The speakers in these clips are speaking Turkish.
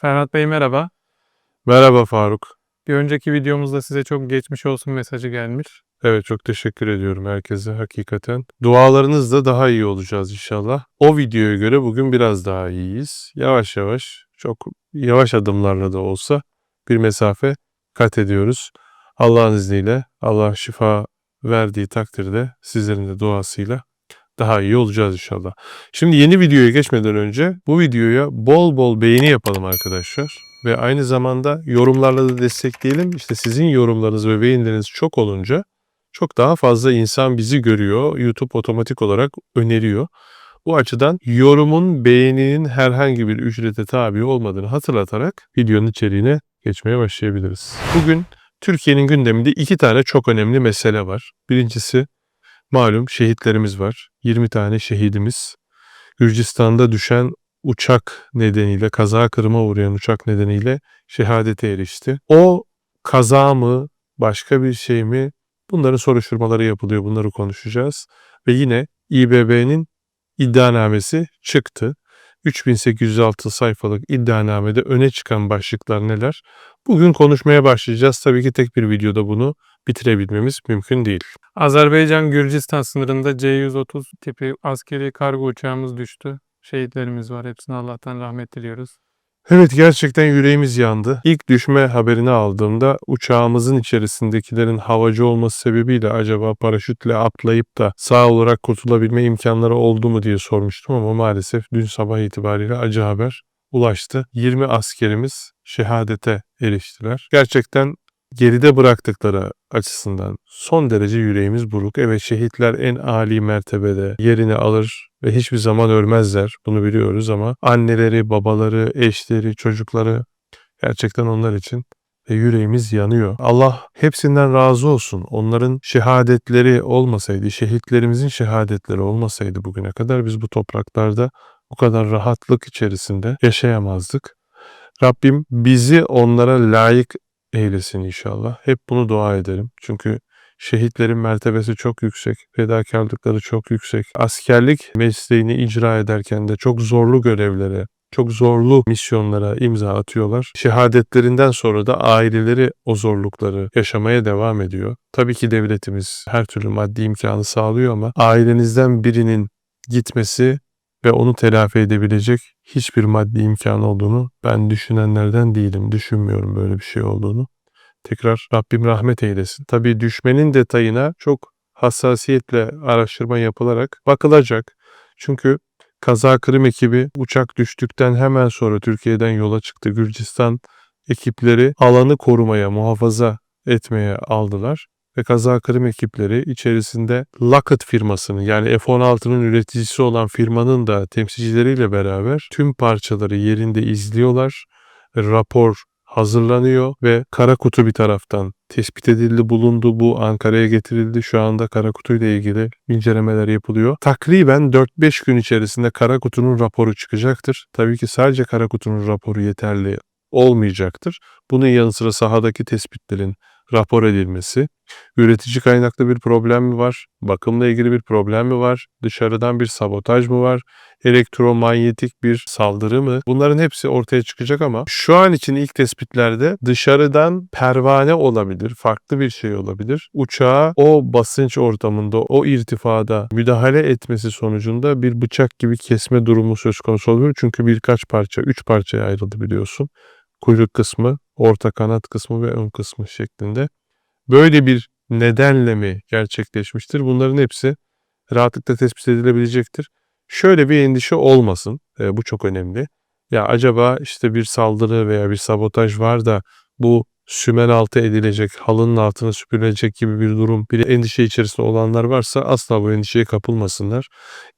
Ferhat Bey merhaba. Merhaba Faruk. Bir önceki videomuzda size çok geçmiş olsun mesajı gelmiş. Evet çok teşekkür ediyorum herkese hakikaten. Dualarınızla daha iyi olacağız inşallah. O videoya göre bugün biraz daha iyiyiz. Yavaş yavaş, çok yavaş adımlarla da olsa bir mesafe kat ediyoruz. Allah'ın izniyle, Allah şifa verdiği takdirde sizlerin de duasıyla daha iyi olacağız inşallah. Şimdi yeni videoya geçmeden önce bu videoya bol bol beğeni yapalım arkadaşlar. Ve aynı zamanda yorumlarla da destekleyelim. İşte sizin yorumlarınız ve beğenileriniz çok olunca çok daha fazla insan bizi görüyor. YouTube otomatik olarak öneriyor. Bu açıdan yorumun, beğeninin herhangi bir ücrete tabi olmadığını hatırlatarak videonun içeriğine geçmeye başlayabiliriz. Bugün Türkiye'nin gündeminde iki tane çok önemli mesele var. Birincisi malum şehitlerimiz var. 20 tane şehidimiz. Gürcistan'da düşen uçak nedeniyle, kaza kırıma uğrayan uçak nedeniyle şehadete erişti. O kaza mı, başka bir şey mi? Bunların soruşturmaları yapılıyor, bunları konuşacağız. Ve yine İBB'nin iddianamesi çıktı. 3806 sayfalık iddianamede öne çıkan başlıklar neler? Bugün konuşmaya başlayacağız. Tabii ki tek bir videoda bunu bitirebilmemiz mümkün değil. Azerbaycan-Gürcistan sınırında C-130 tipi askeri kargo uçağımız düştü. Şehitlerimiz var. Hepsine Allah'tan rahmet diliyoruz. Evet gerçekten yüreğimiz yandı. İlk düşme haberini aldığımda uçağımızın içerisindekilerin havacı olması sebebiyle acaba paraşütle atlayıp da sağ olarak kurtulabilme imkanları oldu mu diye sormuştum ama maalesef dün sabah itibariyle acı haber ulaştı. 20 askerimiz şehadete eriştiler. Gerçekten geride bıraktıkları açısından son derece yüreğimiz buruk. Evet şehitler en âli mertebede yerini alır ve hiçbir zaman ölmezler. Bunu biliyoruz ama anneleri, babaları, eşleri, çocukları gerçekten onlar için ve yüreğimiz yanıyor. Allah hepsinden razı olsun. Onların şehadetleri olmasaydı, şehitlerimizin şehadetleri olmasaydı bugüne kadar biz bu topraklarda bu kadar rahatlık içerisinde yaşayamazdık. Rabbim bizi onlara layık eylesin inşallah. Hep bunu dua edelim. Çünkü şehitlerin mertebesi çok yüksek, fedakarlıkları çok yüksek. Askerlik mesleğini icra ederken de çok zorlu görevlere, çok zorlu misyonlara imza atıyorlar. Şehadetlerinden sonra da aileleri o zorlukları yaşamaya devam ediyor. Tabii ki devletimiz her türlü maddi imkanı sağlıyor ama ailenizden birinin gitmesi ve onu telafi edebilecek hiçbir maddi imkan olduğunu ben düşünenlerden değilim. Düşünmüyorum böyle bir şey olduğunu. Tekrar Rabbim rahmet eylesin. Tabii düşmenin detayına çok hassasiyetle araştırma yapılarak bakılacak. Çünkü kaza kırım ekibi uçak düştükten hemen sonra Türkiye'den yola çıktı. Gürcistan ekipleri alanı korumaya, muhafaza etmeye aldılar ve kaza kırım ekipleri içerisinde Lockheed firmasının yani F-16'nın üreticisi olan firmanın da temsilcileriyle beraber tüm parçaları yerinde izliyorlar. Rapor hazırlanıyor ve kara kutu bir taraftan tespit edildi, bulundu. Bu Ankara'ya getirildi. Şu anda kara kutuyla ilgili incelemeler yapılıyor. Takriben 4-5 gün içerisinde kara kutunun raporu çıkacaktır. Tabii ki sadece kara kutunun raporu yeterli olmayacaktır. Bunun yanı sıra sahadaki tespitlerin rapor edilmesi, üretici kaynaklı bir problem mi var, bakımla ilgili bir problem mi var, dışarıdan bir sabotaj mı var, elektromanyetik bir saldırı mı? Bunların hepsi ortaya çıkacak ama şu an için ilk tespitlerde dışarıdan pervane olabilir, farklı bir şey olabilir. Uçağa o basınç ortamında, o irtifada müdahale etmesi sonucunda bir bıçak gibi kesme durumu söz konusu olabilir. Çünkü birkaç parça, üç parçaya ayrıldı biliyorsun. Kuyruk kısmı, orta kanat kısmı ve ön kısmı şeklinde. Böyle bir nedenle mi gerçekleşmiştir? Bunların hepsi rahatlıkla tespit edilebilecektir. Şöyle bir endişe olmasın. E, bu çok önemli. Ya acaba işte bir saldırı veya bir sabotaj var da bu sümen altı edilecek, halının altına süpürülecek gibi bir durum, bir endişe içerisinde olanlar varsa asla bu endişeye kapılmasınlar.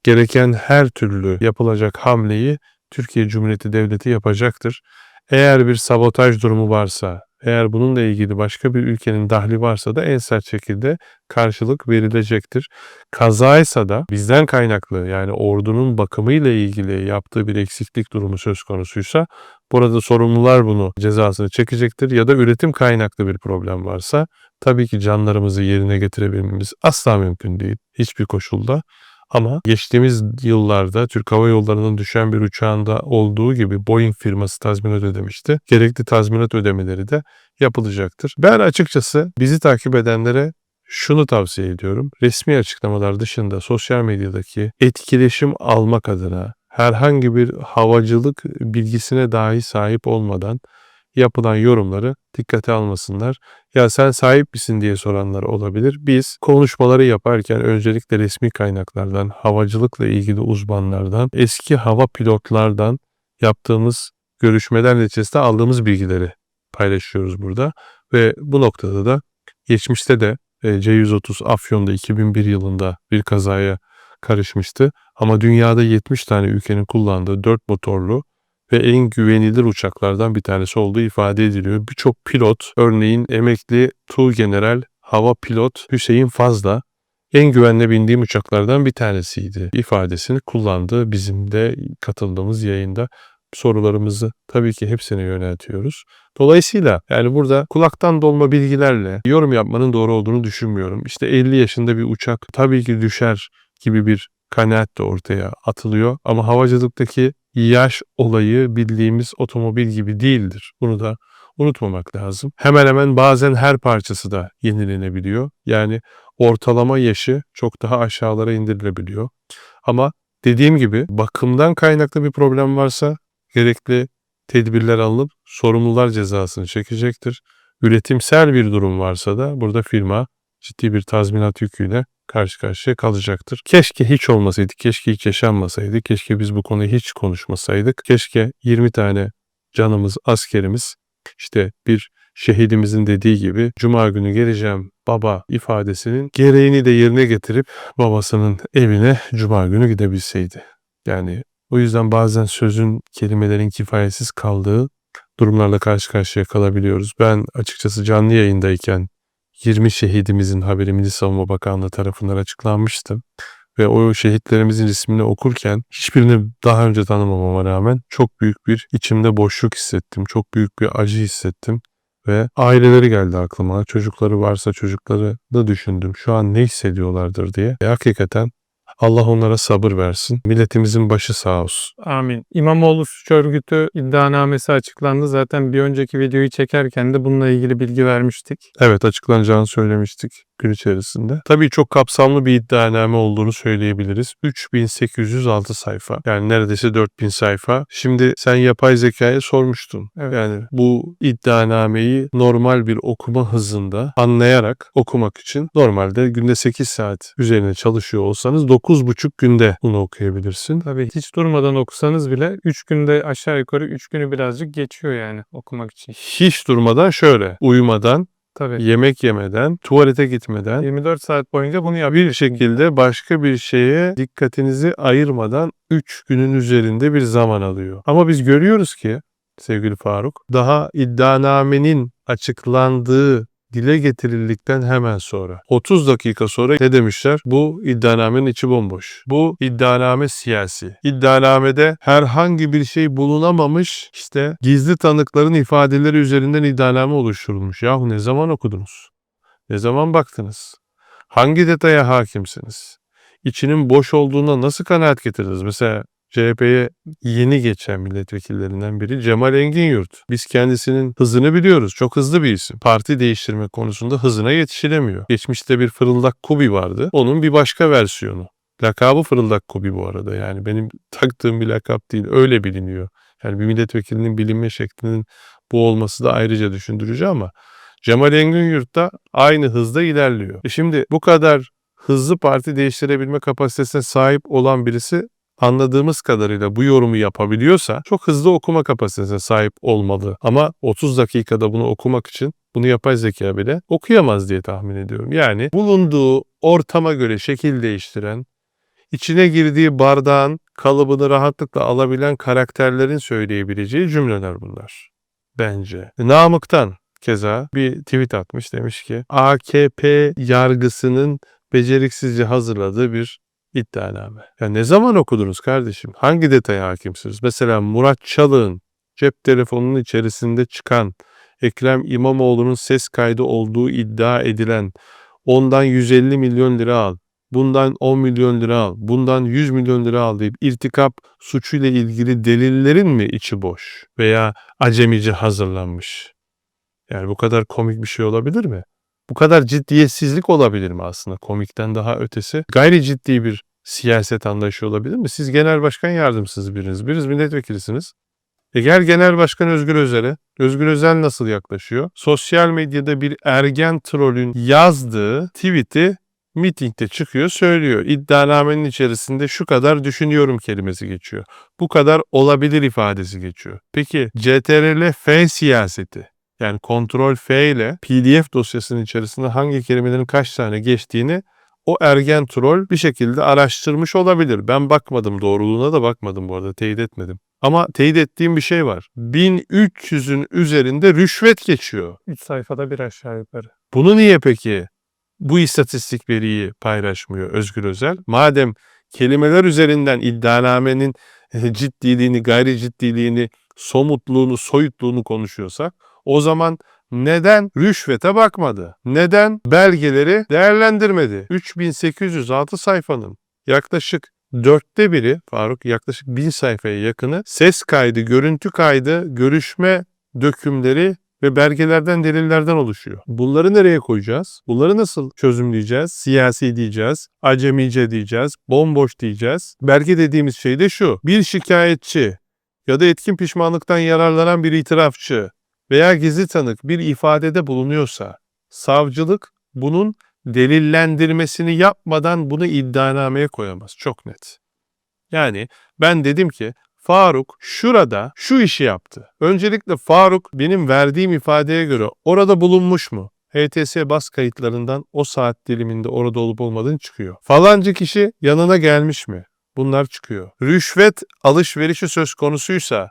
Gereken her türlü yapılacak hamleyi Türkiye Cumhuriyeti Devleti yapacaktır. Eğer bir sabotaj durumu varsa, eğer bununla ilgili başka bir ülkenin dahli varsa da en sert şekilde karşılık verilecektir. Kazaysa da bizden kaynaklı yani ordunun bakımıyla ilgili yaptığı bir eksiklik durumu söz konusuysa burada sorumlular bunu cezasını çekecektir ya da üretim kaynaklı bir problem varsa tabii ki canlarımızı yerine getirebilmemiz asla mümkün değil hiçbir koşulda. Ama geçtiğimiz yıllarda Türk Hava Yolları'nın düşen bir uçağında olduğu gibi Boeing firması tazminat ödemişti. Gerekli tazminat ödemeleri de yapılacaktır. Ben açıkçası bizi takip edenlere şunu tavsiye ediyorum. Resmi açıklamalar dışında sosyal medyadaki etkileşim almak adına herhangi bir havacılık bilgisine dahi sahip olmadan yapılan yorumları dikkate almasınlar. Ya sen sahip misin diye soranlar olabilir. Biz konuşmaları yaparken öncelikle resmi kaynaklardan, havacılıkla ilgili uzmanlardan, eski hava pilotlardan yaptığımız görüşmeler neticesinde aldığımız bilgileri paylaşıyoruz burada. Ve bu noktada da geçmişte de e, C-130 Afyon'da 2001 yılında bir kazaya karışmıştı. Ama dünyada 70 tane ülkenin kullandığı 4 motorlu ve en güvenilir uçaklardan bir tanesi olduğu ifade ediliyor. Birçok pilot, örneğin emekli Tuğgeneral Hava Pilot Hüseyin Fazla en güvenle bindiğim uçaklardan bir tanesiydi ifadesini kullandı. Bizim de katıldığımız yayında sorularımızı tabii ki hepsine yöneltiyoruz. Dolayısıyla yani burada kulaktan dolma bilgilerle yorum yapmanın doğru olduğunu düşünmüyorum. İşte 50 yaşında bir uçak tabii ki düşer gibi bir kanaat de ortaya atılıyor. Ama havacılıktaki yaş olayı bildiğimiz otomobil gibi değildir. Bunu da unutmamak lazım. Hemen hemen bazen her parçası da yenilenebiliyor. Yani ortalama yaşı çok daha aşağılara indirilebiliyor. Ama dediğim gibi bakımdan kaynaklı bir problem varsa gerekli tedbirler alınıp sorumlular cezasını çekecektir. Üretimsel bir durum varsa da burada firma ciddi bir tazminat yüküyle karşı karşıya kalacaktır. Keşke hiç olmasaydı, keşke hiç yaşanmasaydı, keşke biz bu konuyu hiç konuşmasaydık. Keşke 20 tane canımız, askerimiz işte bir şehidimizin dediği gibi cuma günü geleceğim baba ifadesinin gereğini de yerine getirip babasının evine cuma günü gidebilseydi. Yani o yüzden bazen sözün, kelimelerin kifayetsiz kaldığı durumlarla karşı karşıya kalabiliyoruz. Ben açıkçası canlı yayındayken 20 şehidimizin haberi Milli Savunma Bakanlığı tarafından açıklanmıştı. Ve o şehitlerimizin ismini okurken hiçbirini daha önce tanımamama rağmen çok büyük bir içimde boşluk hissettim. Çok büyük bir acı hissettim. Ve aileleri geldi aklıma. Çocukları varsa çocukları da düşündüm. Şu an ne hissediyorlardır diye. E, hakikaten Allah onlara sabır versin. Milletimizin başı sağ olsun. Amin. İmamoğlu suç örgütü iddianamesi açıklandı. Zaten bir önceki videoyu çekerken de bununla ilgili bilgi vermiştik. Evet açıklanacağını söylemiştik gün içerisinde. Tabii çok kapsamlı bir iddianame olduğunu söyleyebiliriz. 3806 sayfa. Yani neredeyse 4000 sayfa. Şimdi sen yapay zekaya sormuştun. Evet. Yani bu iddianameyi normal bir okuma hızında anlayarak okumak için normalde günde 8 saat üzerine çalışıyor olsanız 9,5 günde bunu okuyabilirsin. Tabii hiç durmadan okusanız bile 3 günde aşağı yukarı 3 günü birazcık geçiyor yani okumak için. Hiç durmadan şöyle uyumadan, Tabii. yemek yemeden, tuvalete gitmeden 24 saat boyunca bunu yap. bir şekilde başka bir şeye dikkatinizi ayırmadan 3 günün üzerinde bir zaman alıyor. Ama biz görüyoruz ki sevgili Faruk daha iddianamenin açıklandığı dile getirildikten hemen sonra 30 dakika sonra ne demişler? Bu iddianamenin içi bomboş. Bu iddianame siyasi. İddianamede herhangi bir şey bulunamamış işte gizli tanıkların ifadeleri üzerinden iddianame oluşturulmuş. Yahu ne zaman okudunuz? Ne zaman baktınız? Hangi detaya hakimsiniz? İçinin boş olduğuna nasıl kanaat getirdiniz? Mesela CHP'ye yeni geçen milletvekillerinden biri Cemal Engin Yurt. Biz kendisinin hızını biliyoruz. Çok hızlı bir isim. Parti değiştirme konusunda hızına yetişilemiyor. Geçmişte bir fırıldak Kubi vardı. Onun bir başka versiyonu. Lakabı fırıldak Kubi bu arada. Yani benim taktığım bir lakap değil. Öyle biliniyor. Yani bir milletvekilinin bilinme şeklinin bu olması da ayrıca düşündürücü ama Cemal Engin da aynı hızda ilerliyor. E şimdi bu kadar hızlı parti değiştirebilme kapasitesine sahip olan birisi anladığımız kadarıyla bu yorumu yapabiliyorsa çok hızlı okuma kapasitesine sahip olmalı. Ama 30 dakikada bunu okumak için bunu yapay zeka bile okuyamaz diye tahmin ediyorum. Yani bulunduğu ortama göre şekil değiştiren, içine girdiği bardağın kalıbını rahatlıkla alabilen karakterlerin söyleyebileceği cümleler bunlar. Bence. Namık'tan keza bir tweet atmış demiş ki AKP yargısının beceriksizce hazırladığı bir iddianame. Ya ne zaman okudunuz kardeşim? Hangi detaya hakimsiniz? Mesela Murat Çalık'ın cep telefonunun içerisinde çıkan Ekrem İmamoğlu'nun ses kaydı olduğu iddia edilen ondan 150 milyon lira al, bundan 10 milyon lira al, bundan 100 milyon lira al deyip irtikap suçuyla ilgili delillerin mi içi boş veya acemice hazırlanmış? Yani bu kadar komik bir şey olabilir mi? Bu kadar ciddiyetsizlik olabilir mi aslında komikten daha ötesi? Gayri ciddi bir siyaset anlayışı olabilir mi? Siz genel başkan yardımcısınız biriniz. Biriniz milletvekilisiniz. E gel genel başkan Özgür Özel'e. Özgür Özel nasıl yaklaşıyor? Sosyal medyada bir ergen trolün yazdığı tweet'i mitingde çıkıyor söylüyor. İddianamenin içerisinde şu kadar düşünüyorum kelimesi geçiyor. Bu kadar olabilir ifadesi geçiyor. Peki CTRL F siyaseti yani kontrol F ile PDF dosyasının içerisinde hangi kelimelerin kaç tane geçtiğini o ergen troll bir şekilde araştırmış olabilir. Ben bakmadım doğruluğuna da bakmadım bu arada teyit etmedim. Ama teyit ettiğim bir şey var. 1300'ün üzerinde rüşvet geçiyor. 3 sayfada bir aşağı yukarı. Bunu niye peki bu istatistik veriyi paylaşmıyor Özgür Özel? Madem kelimeler üzerinden iddianamenin e, ciddiliğini, gayri ciddiliğini, somutluğunu, soyutluğunu konuşuyorsak o zaman neden rüşvete bakmadı? Neden belgeleri değerlendirmedi? 3806 sayfanın yaklaşık dörtte biri Faruk yaklaşık bin sayfaya yakını ses kaydı, görüntü kaydı, görüşme dökümleri ve belgelerden, delillerden oluşuyor. Bunları nereye koyacağız? Bunları nasıl çözümleyeceğiz? Siyasi diyeceğiz, acemice diyeceğiz, bomboş diyeceğiz. Belge dediğimiz şey de şu. Bir şikayetçi ya da etkin pişmanlıktan yararlanan bir itirafçı veya gizli tanık bir ifadede bulunuyorsa savcılık bunun delillendirmesini yapmadan bunu iddianameye koyamaz. Çok net. Yani ben dedim ki Faruk şurada şu işi yaptı. Öncelikle Faruk benim verdiğim ifadeye göre orada bulunmuş mu? HTS bas kayıtlarından o saat diliminde orada olup olmadığını çıkıyor. Falancı kişi yanına gelmiş mi? Bunlar çıkıyor. Rüşvet alışverişi söz konusuysa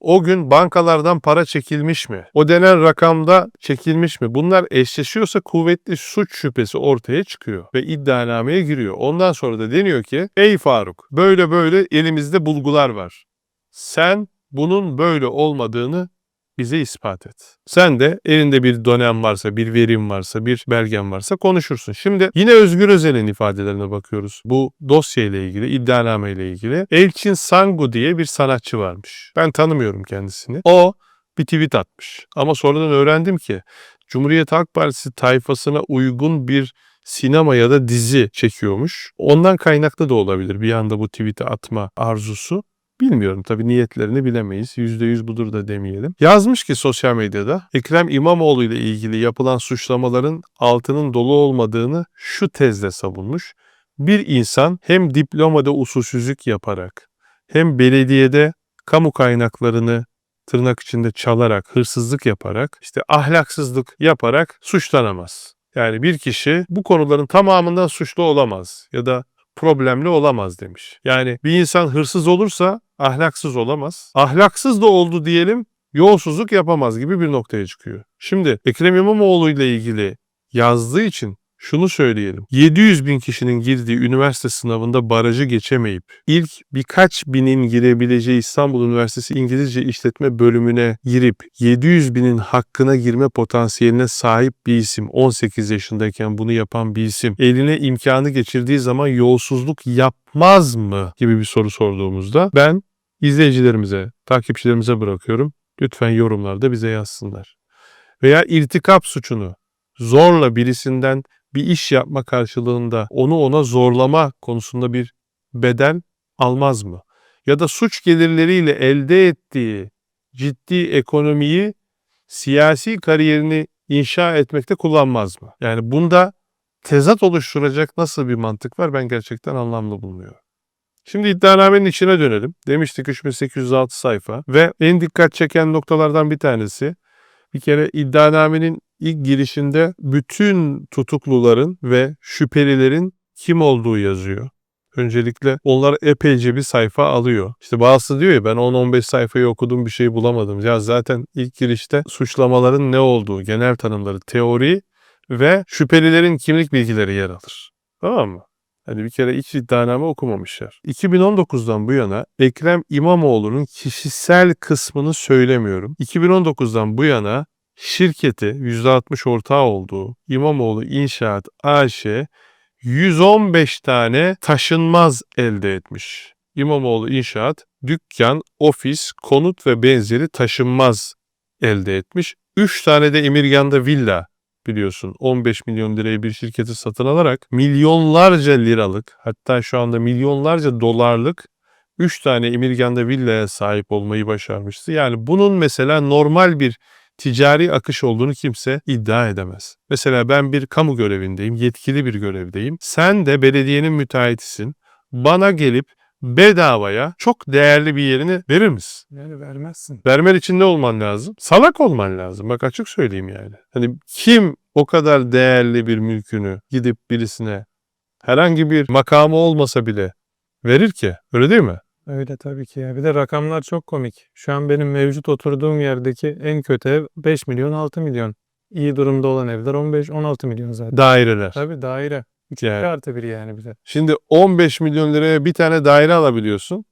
o gün bankalardan para çekilmiş mi? O denen rakamda çekilmiş mi? Bunlar eşleşiyorsa kuvvetli suç şüphesi ortaya çıkıyor ve iddianameye giriyor. Ondan sonra da deniyor ki ey Faruk böyle böyle elimizde bulgular var. Sen bunun böyle olmadığını bize ispat et. Sen de elinde bir dönem varsa, bir verim varsa, bir belgen varsa konuşursun. Şimdi yine Özgür Özel'in ifadelerine bakıyoruz. Bu dosya ile ilgili, iddianame ile ilgili. Elçin Sangu diye bir sanatçı varmış. Ben tanımıyorum kendisini. O bir tweet atmış. Ama sonradan öğrendim ki Cumhuriyet Halk Partisi tayfasına uygun bir sinema ya da dizi çekiyormuş. Ondan kaynaklı da olabilir bir anda bu tweet'i atma arzusu. Bilmiyorum tabii niyetlerini bilemeyiz. %100 budur da demeyelim. Yazmış ki sosyal medyada Ekrem İmamoğlu ile ilgili yapılan suçlamaların altının dolu olmadığını şu tezle savunmuş. Bir insan hem diplomada usulsüzlük yaparak hem belediyede kamu kaynaklarını tırnak içinde çalarak, hırsızlık yaparak, işte ahlaksızlık yaparak suçlanamaz. Yani bir kişi bu konuların tamamından suçlu olamaz ya da problemli olamaz demiş. Yani bir insan hırsız olursa ahlaksız olamaz. Ahlaksız da oldu diyelim yolsuzluk yapamaz gibi bir noktaya çıkıyor. Şimdi Ekrem İmamoğlu ile ilgili yazdığı için şunu söyleyelim. 700 bin kişinin girdiği üniversite sınavında barajı geçemeyip ilk birkaç binin girebileceği İstanbul Üniversitesi İngilizce İşletme bölümüne girip 700 binin hakkına girme potansiyeline sahip bir isim 18 yaşındayken bunu yapan bir isim eline imkanı geçirdiği zaman yolsuzluk yapmaz mı gibi bir soru sorduğumuzda ben izleyicilerimize, takipçilerimize bırakıyorum. Lütfen yorumlarda bize yazsınlar. Veya irtikap suçunu zorla birisinden bir iş yapma karşılığında onu ona zorlama konusunda bir bedel almaz mı? Ya da suç gelirleriyle elde ettiği ciddi ekonomiyi siyasi kariyerini inşa etmekte kullanmaz mı? Yani bunda tezat oluşturacak nasıl bir mantık var ben gerçekten anlamlı bulmuyorum. Şimdi iddianamenin içine dönelim. Demiştik 3806 sayfa ve en dikkat çeken noktalardan bir tanesi bir kere iddianamenin ilk girişinde bütün tutukluların ve şüphelilerin kim olduğu yazıyor. Öncelikle onlar epeyce bir sayfa alıyor. İşte bazısı diyor ya ben 10-15 sayfayı okudum bir şey bulamadım. Ya zaten ilk girişte suçlamaların ne olduğu, genel tanımları, teori ve şüphelilerin kimlik bilgileri yer alır. Tamam mı? Hani bir kere hiç iddianame okumamışlar. 2019'dan bu yana Ekrem İmamoğlu'nun kişisel kısmını söylemiyorum. 2019'dan bu yana şirketi %60 ortağı olduğu İmamoğlu İnşaat AŞ 115 tane taşınmaz elde etmiş. İmamoğlu İnşaat, dükkan, ofis, konut ve benzeri taşınmaz elde etmiş. 3 tane de Emirgan'da villa biliyorsun 15 milyon liraya bir şirketi satın alarak milyonlarca liralık hatta şu anda milyonlarca dolarlık 3 tane Emirgan'da villaya sahip olmayı başarmıştı. Yani bunun mesela normal bir ticari akış olduğunu kimse iddia edemez. Mesela ben bir kamu görevindeyim, yetkili bir görevdeyim. Sen de belediyenin müteahhitisin. Bana gelip bedavaya çok değerli bir yerini verir misin? Yani vermezsin. Vermen için ne olman lazım? Salak olman lazım. Bak açık söyleyeyim yani. Hani kim o kadar değerli bir mülkünü gidip birisine herhangi bir makamı olmasa bile verir ki? Öyle değil mi? Öyle tabii ki ya. Bir de rakamlar çok komik. Şu an benim mevcut oturduğum yerdeki en kötü ev 5 milyon 6 milyon. İyi durumda olan evler 15-16 milyon zaten. Daireler. Tabii daire. 2 Yani. artı bir yani bize. Şimdi 15 milyon liraya bir tane daire alabiliyorsun.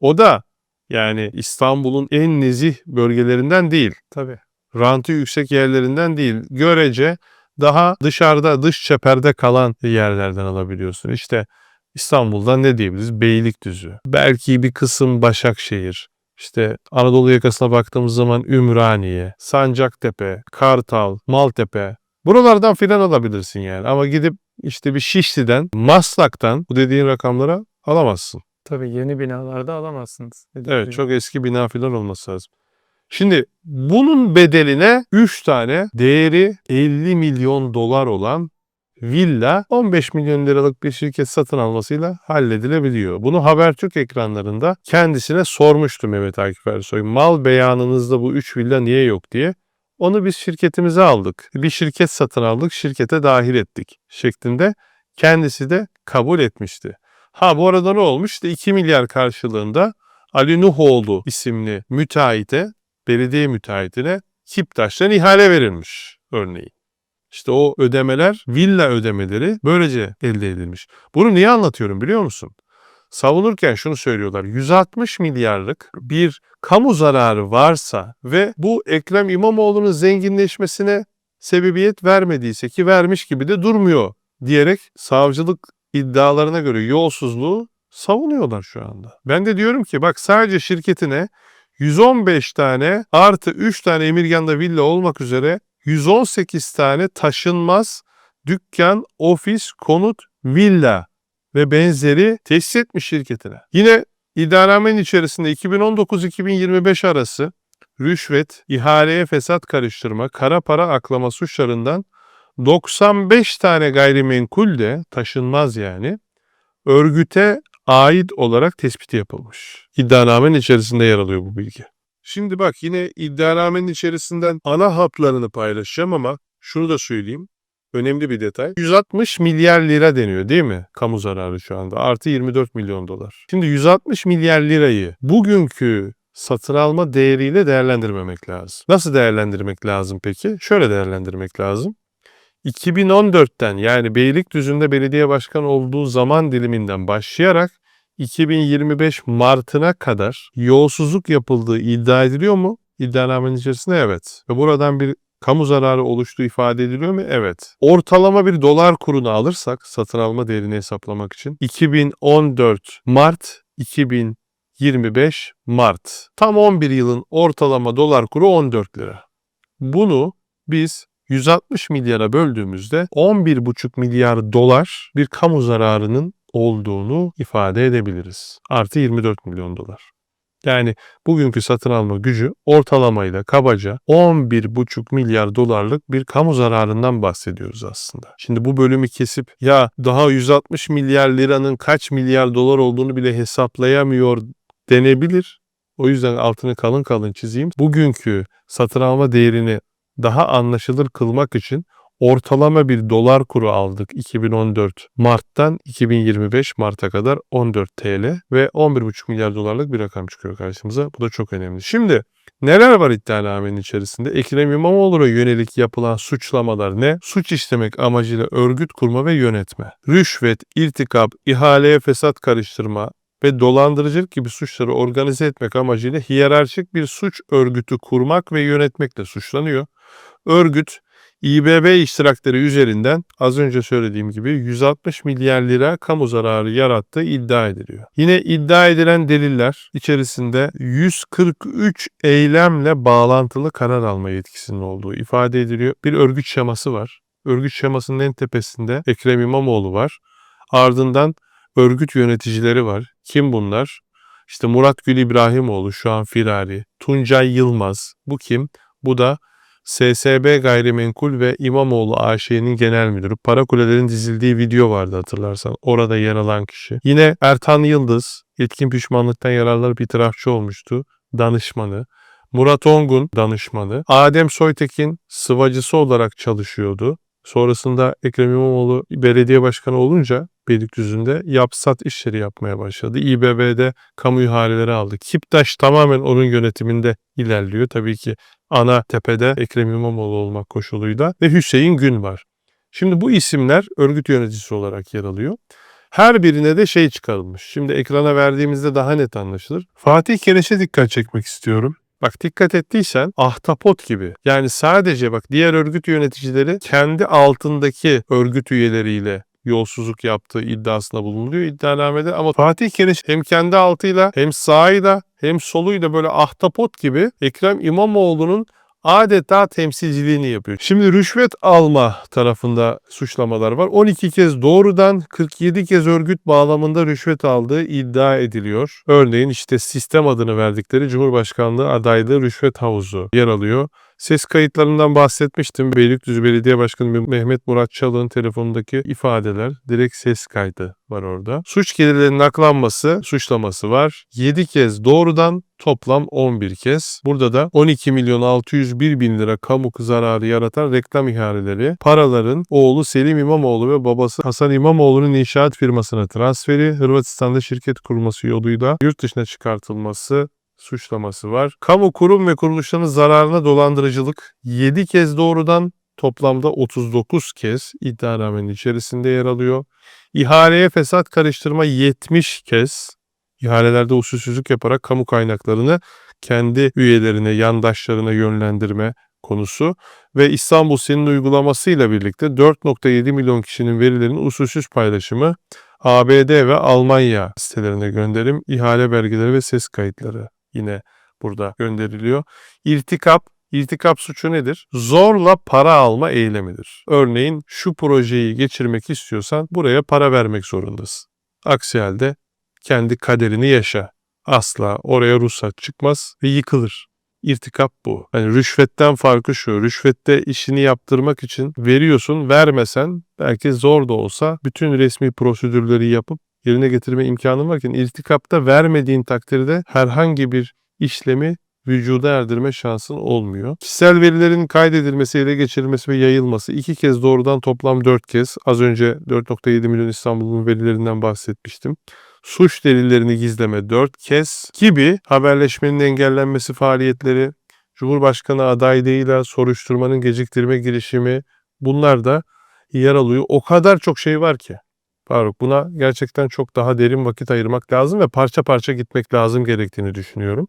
O da yani İstanbul'un en nezih bölgelerinden değil. Tabii. Rantı yüksek yerlerinden değil. Görece daha dışarıda, dış çeperde kalan yerlerden alabiliyorsun. İşte İstanbul'dan ne diyebiliriz? Beylikdüzü. Belki bir kısım Başakşehir. İşte Anadolu yakasına baktığımız zaman Ümraniye, Sancaktepe, Kartal, Maltepe. Buralardan filan alabilirsin yani. Ama gidip işte bir Şişli'den, Maslak'tan bu dediğin rakamlara alamazsın. Tabii yeni binalarda alamazsınız. Evet gibi. çok eski bina filan olması lazım. Şimdi bunun bedeline 3 tane değeri 50 milyon dolar olan villa 15 milyon liralık bir şirket satın almasıyla halledilebiliyor. Bunu Habertürk ekranlarında kendisine sormuştu Mehmet Akif Ersoy. Mal beyanınızda bu 3 villa niye yok diye. Onu biz şirketimize aldık. Bir şirket satın aldık, şirkete dahil ettik şeklinde kendisi de kabul etmişti. Ha bu arada ne olmuş? İşte 2 milyar karşılığında Ali Nuhoğlu isimli müteahhite, belediye müteahhitine Kiptaş'tan ihale verilmiş örneğin. İşte o ödemeler, villa ödemeleri böylece elde edilmiş. Bunu niye anlatıyorum biliyor musun? Savunurken şunu söylüyorlar. 160 milyarlık bir kamu zararı varsa ve bu Ekrem İmamoğlu'nun zenginleşmesine sebebiyet vermediyse ki vermiş gibi de durmuyor diyerek savcılık iddialarına göre yolsuzluğu savunuyorlar şu anda. Ben de diyorum ki bak sadece şirketine 115 tane artı 3 tane Emirgan'da villa olmak üzere 118 tane taşınmaz dükkan, ofis, konut, villa ve benzeri tesis etmiş şirketine. Yine iddianamenin içerisinde 2019-2025 arası rüşvet, ihaleye fesat karıştırma, kara para aklama suçlarından 95 tane gayrimenkul de taşınmaz yani örgüte ait olarak tespiti yapılmış. İddianamenin içerisinde yer alıyor bu bilgi. Şimdi bak yine iddianamenin içerisinden ana hatlarını paylaşacağım ama şunu da söyleyeyim. Önemli bir detay. 160 milyar lira deniyor değil mi? Kamu zararı şu anda. Artı 24 milyon dolar. Şimdi 160 milyar lirayı bugünkü satın alma değeriyle değerlendirmemek lazım. Nasıl değerlendirmek lazım peki? Şöyle değerlendirmek lazım. 2014'ten yani Beylikdüzü'nde belediye başkanı olduğu zaman diliminden başlayarak 2025 Mart'ına kadar yolsuzluk yapıldığı iddia ediliyor mu? İddianamenin içerisinde evet. Ve buradan bir kamu zararı oluştuğu ifade ediliyor mu? Evet. Ortalama bir dolar kurunu alırsak satın alma değerini hesaplamak için 2014 Mart 2025 Mart. Tam 11 yılın ortalama dolar kuru 14 lira. Bunu biz 160 milyara böldüğümüzde 11,5 milyar dolar bir kamu zararının olduğunu ifade edebiliriz. Artı 24 milyon dolar. Yani bugünkü satın alma gücü ortalamayla kabaca 11,5 milyar dolarlık bir kamu zararından bahsediyoruz aslında. Şimdi bu bölümü kesip ya daha 160 milyar liranın kaç milyar dolar olduğunu bile hesaplayamıyor denebilir. O yüzden altını kalın kalın çizeyim. Bugünkü satın alma değerini daha anlaşılır kılmak için ortalama bir dolar kuru aldık 2014 Mart'tan 2025 Mart'a kadar 14 TL ve 11,5 milyar dolarlık bir rakam çıkıyor karşımıza. Bu da çok önemli. Şimdi neler var iddianamenin içerisinde? Ekrem İmamoğlu'na yönelik yapılan suçlamalar ne? Suç işlemek amacıyla örgüt kurma ve yönetme. Rüşvet, irtikap, ihaleye fesat karıştırma, ve dolandırıcılık gibi suçları organize etmek amacıyla hiyerarşik bir suç örgütü kurmak ve yönetmekle suçlanıyor. Örgüt İBB iştirakleri üzerinden az önce söylediğim gibi 160 milyar lira kamu zararı yarattığı iddia ediliyor. Yine iddia edilen deliller içerisinde 143 eylemle bağlantılı karar alma yetkisinin olduğu ifade ediliyor. Bir örgüt şeması var. Örgüt şemasının en tepesinde Ekrem İmamoğlu var. Ardından örgüt yöneticileri var. Kim bunlar? İşte Murat Gül İbrahimoğlu şu an firari. Tuncay Yılmaz. Bu kim? Bu da SSB Gayrimenkul ve İmamoğlu AŞ'nin genel müdürü. Para kulelerin dizildiği video vardı hatırlarsan. Orada yer alan kişi. Yine Ertan Yıldız, yetkin pişmanlıktan yararlanıp itirafçı olmuştu. Danışmanı. Murat Ongun danışmanı. Adem Soytekin sıvacısı olarak çalışıyordu. Sonrasında Ekrem İmamoğlu belediye başkanı olunca Beylikdüzü'nde yapsat işleri yapmaya başladı. İBB'de kamu ihaleleri aldı. Kiptaş tamamen onun yönetiminde ilerliyor. Tabii ki ana tepede Ekrem İmamoğlu olmak koşuluyla ve Hüseyin Gün var. Şimdi bu isimler örgüt yöneticisi olarak yer alıyor. Her birine de şey çıkarılmış. Şimdi ekrana verdiğimizde daha net anlaşılır. Fatih Kereş'e dikkat çekmek istiyorum. Bak dikkat ettiysen ahtapot gibi. Yani sadece bak diğer örgüt yöneticileri kendi altındaki örgüt üyeleriyle yolsuzluk yaptığı iddiasında bulunuluyor iddianamede ama Fatih Kereş hem kendi altıyla hem sağıyla hem soluyla böyle ahtapot gibi Ekrem İmamoğlu'nun adeta temsilciliğini yapıyor. Şimdi rüşvet alma tarafında suçlamalar var. 12 kez doğrudan 47 kez örgüt bağlamında rüşvet aldığı iddia ediliyor. Örneğin işte sistem adını verdikleri Cumhurbaşkanlığı adaylığı rüşvet havuzu yer alıyor. Ses kayıtlarından bahsetmiştim. Beylikdüzü Belediye Başkanı Mehmet Murat Çalık'ın telefonundaki ifadeler direkt ses kaydı var orada. Suç gelirlerinin aklanması suçlaması var. 7 kez doğrudan toplam 11 kez. Burada da 12 milyon 601 bin lira kamu zararı yaratan reklam ihaleleri, paraların oğlu Selim İmamoğlu ve babası Hasan İmamoğlu'nun inşaat firmasına transferi, Hırvatistan'da şirket kurması yoluyla yurt dışına çıkartılması, suçlaması var. Kamu kurum ve kuruluşlarının zararına dolandırıcılık 7 kez doğrudan toplamda 39 kez iddianamenin içerisinde yer alıyor. İhaleye fesat karıştırma 70 kez. İhalelerde usulsüzlük yaparak kamu kaynaklarını kendi üyelerine, yandaşlarına yönlendirme konusu ve İstanbul Senin uygulamasıyla birlikte 4.7 milyon kişinin verilerinin usulsüz paylaşımı ABD ve Almanya sitelerine gönderim, ihale belgeleri ve ses kayıtları yine burada gönderiliyor. İrtikap, irtikap suçu nedir? Zorla para alma eylemidir. Örneğin şu projeyi geçirmek istiyorsan buraya para vermek zorundasın. Aksi halde kendi kaderini yaşa. Asla oraya ruhsat çıkmaz ve yıkılır. İrtikap bu. Yani rüşvetten farkı şu. Rüşvette işini yaptırmak için veriyorsun, vermesen belki zor da olsa bütün resmi prosedürleri yapıp yerine getirme imkanın varken irtikapta vermediğin takdirde herhangi bir işlemi vücuda erdirme şansın olmuyor. Kişisel verilerin kaydedilmesi, ele geçirilmesi ve yayılması iki kez doğrudan toplam dört kez. Az önce 4.7 milyon İstanbul'un verilerinden bahsetmiştim. Suç delillerini gizleme dört kez gibi haberleşmenin engellenmesi faaliyetleri, Cumhurbaşkanı adaylığıyla soruşturmanın geciktirme girişimi bunlar da yer alıyor. O kadar çok şey var ki. Faruk buna gerçekten çok daha derin vakit ayırmak lazım ve parça parça gitmek lazım gerektiğini düşünüyorum.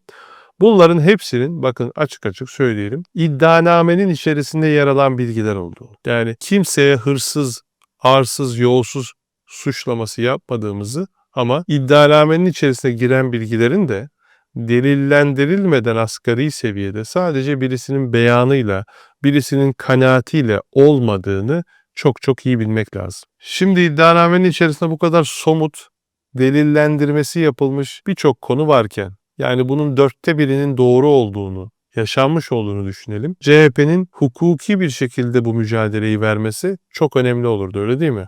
Bunların hepsinin bakın açık açık söyleyelim iddianamenin içerisinde yer alan bilgiler olduğu. Yani kimseye hırsız, arsız, yolsuz suçlaması yapmadığımızı ama iddianamenin içerisine giren bilgilerin de delillendirilmeden asgari seviyede sadece birisinin beyanıyla, birisinin kanaatiyle olmadığını çok çok iyi bilmek lazım. Şimdi iddianamenin içerisinde bu kadar somut, delillendirmesi yapılmış birçok konu varken, yani bunun dörtte birinin doğru olduğunu, yaşanmış olduğunu düşünelim. CHP'nin hukuki bir şekilde bu mücadeleyi vermesi çok önemli olurdu öyle değil mi?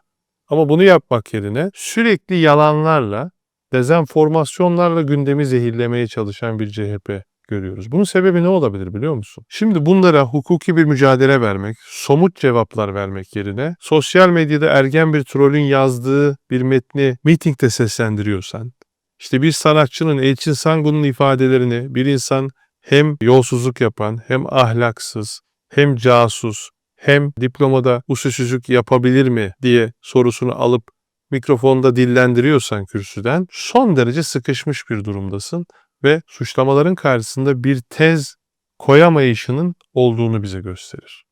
Ama bunu yapmak yerine sürekli yalanlarla, dezenformasyonlarla gündemi zehirlemeye çalışan bir CHP görüyoruz. Bunun sebebi ne olabilir biliyor musun? Şimdi bunlara hukuki bir mücadele vermek, somut cevaplar vermek yerine sosyal medyada ergen bir trolün yazdığı bir metni mitingde seslendiriyorsan, işte bir sanatçının Elçin Sangun'un ifadelerini bir insan hem yolsuzluk yapan, hem ahlaksız, hem casus, hem diplomada usulsüzlük yapabilir mi diye sorusunu alıp mikrofonda dillendiriyorsan kürsüden son derece sıkışmış bir durumdasın ve suçlamaların karşısında bir tez koyamayışının olduğunu bize gösterir.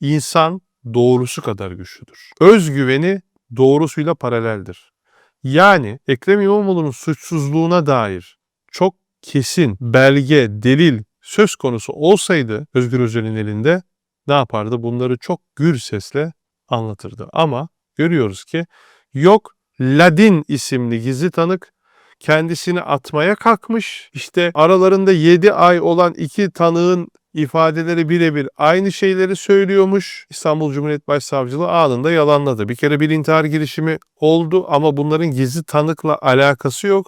insan doğrusu kadar güçlüdür. Özgüveni doğrusuyla paraleldir. Yani Ekrem İmamoğlu'nun suçsuzluğuna dair çok kesin belge, delil söz konusu olsaydı Özgür Özel'in elinde ne yapardı? Bunları çok gür sesle anlatırdı. Ama görüyoruz ki yok Ladin isimli gizli tanık kendisini atmaya kalkmış. İşte aralarında 7 ay olan iki tanığın ifadeleri birebir aynı şeyleri söylüyormuş. İstanbul Cumhuriyet Başsavcılığı anında yalanladı. Bir kere bir intihar girişimi oldu ama bunların gizli tanıkla alakası yok.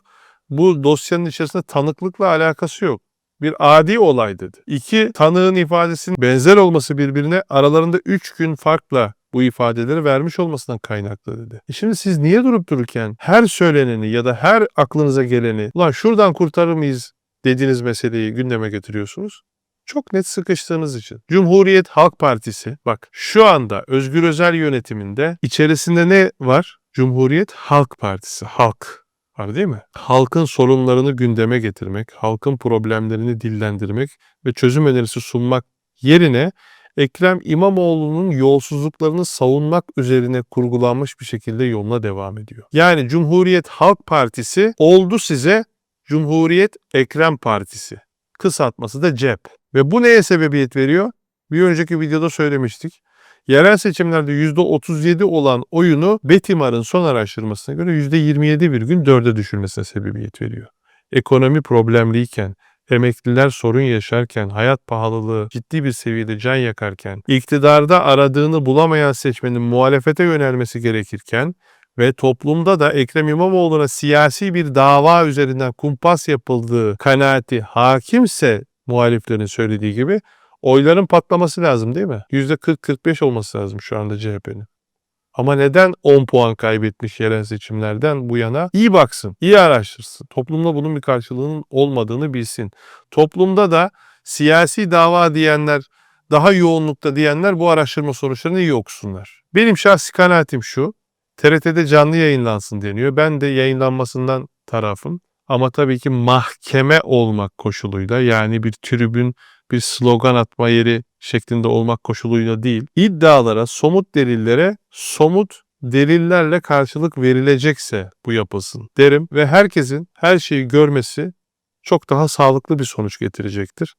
Bu dosyanın içerisinde tanıklıkla alakası yok. Bir adi olay dedi. İki tanığın ifadesinin benzer olması birbirine aralarında 3 gün farkla bu ifadeleri vermiş olmasından kaynaklı dedi. E şimdi siz niye durup dururken her söyleneni ya da her aklınıza geleni ulan şuradan kurtarır mıyız dediğiniz meseleyi gündeme getiriyorsunuz? Çok net sıkıştığınız için. Cumhuriyet Halk Partisi bak şu anda Özgür Özel yönetiminde içerisinde ne var? Cumhuriyet Halk Partisi. Halk var değil mi? Halkın sorunlarını gündeme getirmek, halkın problemlerini dillendirmek ve çözüm önerisi sunmak yerine Ekrem İmamoğlu'nun yolsuzluklarını savunmak üzerine kurgulanmış bir şekilde yoluna devam ediyor. Yani Cumhuriyet Halk Partisi oldu size Cumhuriyet Ekrem Partisi. Kısaltması da CEP. Ve bu neye sebebiyet veriyor? Bir önceki videoda söylemiştik. Yerel seçimlerde %37 olan oyunu Betimar'ın son araştırmasına göre %27,4'e düşürmesine sebebiyet veriyor. Ekonomi problemliyken, emekliler sorun yaşarken, hayat pahalılığı ciddi bir seviyede can yakarken, iktidarda aradığını bulamayan seçmenin muhalefete yönelmesi gerekirken ve toplumda da Ekrem İmamoğlu'na siyasi bir dava üzerinden kumpas yapıldığı kanaati hakimse muhaliflerin söylediği gibi oyların patlaması lazım değil mi? %40-45 olması lazım şu anda CHP'nin. Ama neden 10 puan kaybetmiş yerel seçimlerden bu yana? İyi baksın, iyi araştırsın. Toplumda bunun bir karşılığının olmadığını bilsin. Toplumda da siyasi dava diyenler, daha yoğunlukta diyenler bu araştırma sonuçlarını iyi okusunlar. Benim şahsi kanaatim şu, TRT'de canlı yayınlansın deniyor. Ben de yayınlanmasından tarafım. Ama tabii ki mahkeme olmak koşuluyla yani bir tribün, bir slogan atma yeri şeklinde olmak koşuluyla değil. İddialara, somut delillere, somut delillerle karşılık verilecekse bu yapılsın derim ve herkesin her şeyi görmesi çok daha sağlıklı bir sonuç getirecektir.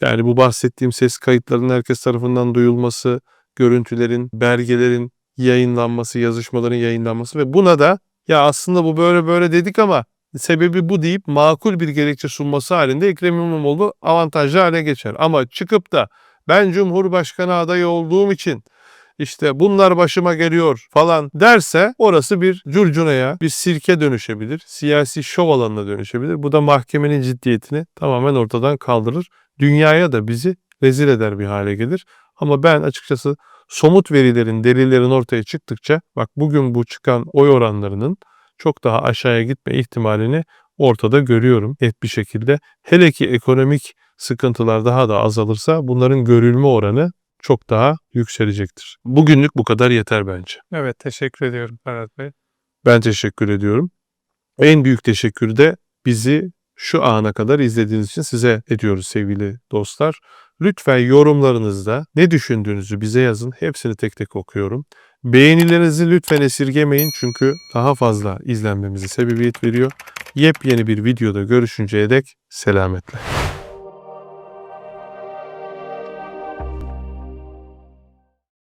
Yani bu bahsettiğim ses kayıtlarının herkes tarafından duyulması, görüntülerin, belgelerin yayınlanması, yazışmaların yayınlanması ve buna da ya aslında bu böyle böyle dedik ama sebebi bu deyip makul bir gerekçe sunması halinde Ekrem İmamoğlu avantajlı hale geçer. Ama çıkıp da ben Cumhurbaşkanı adayı olduğum için işte bunlar başıma geliyor falan derse orası bir curcunaya, bir sirke dönüşebilir. Siyasi şov alanına dönüşebilir. Bu da mahkemenin ciddiyetini tamamen ortadan kaldırır. Dünyaya da bizi rezil eder bir hale gelir. Ama ben açıkçası somut verilerin, delillerin ortaya çıktıkça bak bugün bu çıkan oy oranlarının çok daha aşağıya gitme ihtimalini ortada görüyorum net bir şekilde. Hele ki ekonomik sıkıntılar daha da azalırsa bunların görülme oranı çok daha yükselecektir. Bugünlük bu kadar yeter bence. Evet teşekkür ediyorum Ferhat Bey. Ben teşekkür ediyorum. En büyük teşekkür de bizi şu ana kadar izlediğiniz için size ediyoruz sevgili dostlar. Lütfen yorumlarınızda ne düşündüğünüzü bize yazın. Hepsini tek tek okuyorum. Beğenilerinizi lütfen esirgemeyin çünkü daha fazla izlenmemize sebebiyet veriyor. Yepyeni bir videoda görüşünceye dek selametle.